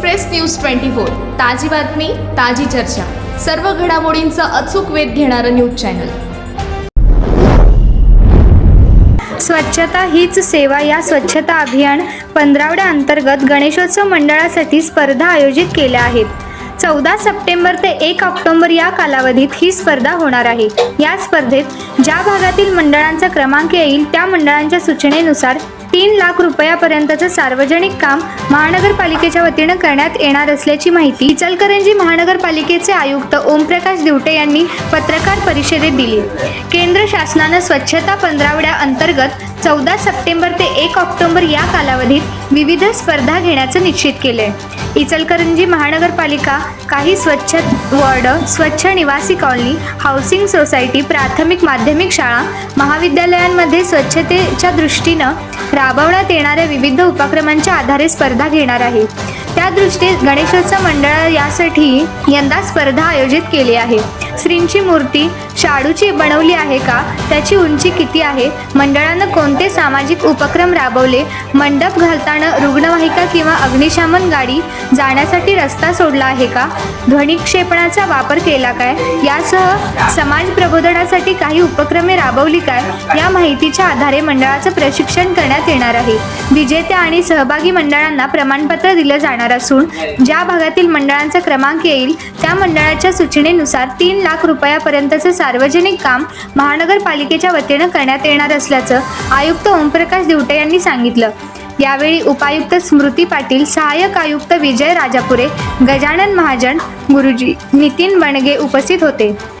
Express news twenty four. ताजी बातमी ताजी चर्चा. सर्व घडामोडींचा अचूक वेध घेणारं न्यूज चॅनल. स्वच्छता हीच सेवा या स्वच्छता अभियान पंधरावड्या अंतर्गत गणेशोत्सव मंडळासाठी स्पर्धा आयोजित केल्या आहेत. चौदा सप्टेंबर ते एक ऑक्टोबर या कालावधीत ही स्पर्धा होणार आहे. या स्पर्धेत ज्या भागातील मंडळांचा क्रमांक येईल त्या मंडळांच्या सूचनेनुसार तीन लाख रुपयापर्यंतचं सार्वजनिक काम महानगरपालिकेच्या वतीनं करण्यात येणार असल्याची माहिती इचलकरंजी महानगरपालिकेचे आयुक्त ओमप्रकाश दिवटे यांनी पत्रकार परिषदेत दिली. केंद्र शासनानं स्वच्छता पंधरावड्या अंतर्गत चौदा सप्टेंबर ते एक ऑक्टोबर या कालावधीत विविध स्पर्धा घेण्याचं निश्चित केले इचलकरंजी महानगरपालिका काही स्वच्छ वॉर्ड स्वच्छ निवासी कॉलनी हाऊसिंग सोसायटी प्राथमिक माध्यमिक शाळा महाविद्यालयांमध्ये स्वच्छतेच्या दृष्टीनं राबवण्यात येणाऱ्या विविध उपक्रमांच्या आधारे स्पर्धा घेणार आहे. त्या दृष्टीत गणेशोत्सव मंडळ यासाठी यंदा स्पर्धा आयोजित केली आहे. श्रींची मूर्ती शाडूची बनवली आहे का त्याची उंची किती आहे मंडळानं कोणते सामाजिक उपक्रम राबवले मंडप घालताना रुग्णवाहिका किंवा अग्निशमन गाडी जाण्यासाठी रस्ता सोडला आहे का ध्वनिक्षेपणाचा वापर केला काय यासह समाज प्रबोधनासाठी काही उपक्रमे राबवली काय या माहितीच्या आधारे मंडळाचं प्रशिक्षण करण्यात येणार आहे. विजेत्या आणि सहभागी मंडळांना प्रमाणपत्र दिलं जाणार असून ज्या भागातील मंडळांचा क्रमांक येईल त्या मंडळाच्या सूचनेनुसार तीन लाख रुपयापर्यंतचं सार्वजनिक काम महानगरपालिकेच्या वतीनं करण्यात येणार असल्याचं आयुक्त ओमप्रकाश दिवटे यांनी सांगितलं. यावेळी उपायुक्त स्मृती पाटील सहाय्यक आयुक्त विजय राजापुरे गजानन महाजन गुरुजी नितीन वणगे उपस्थित होते.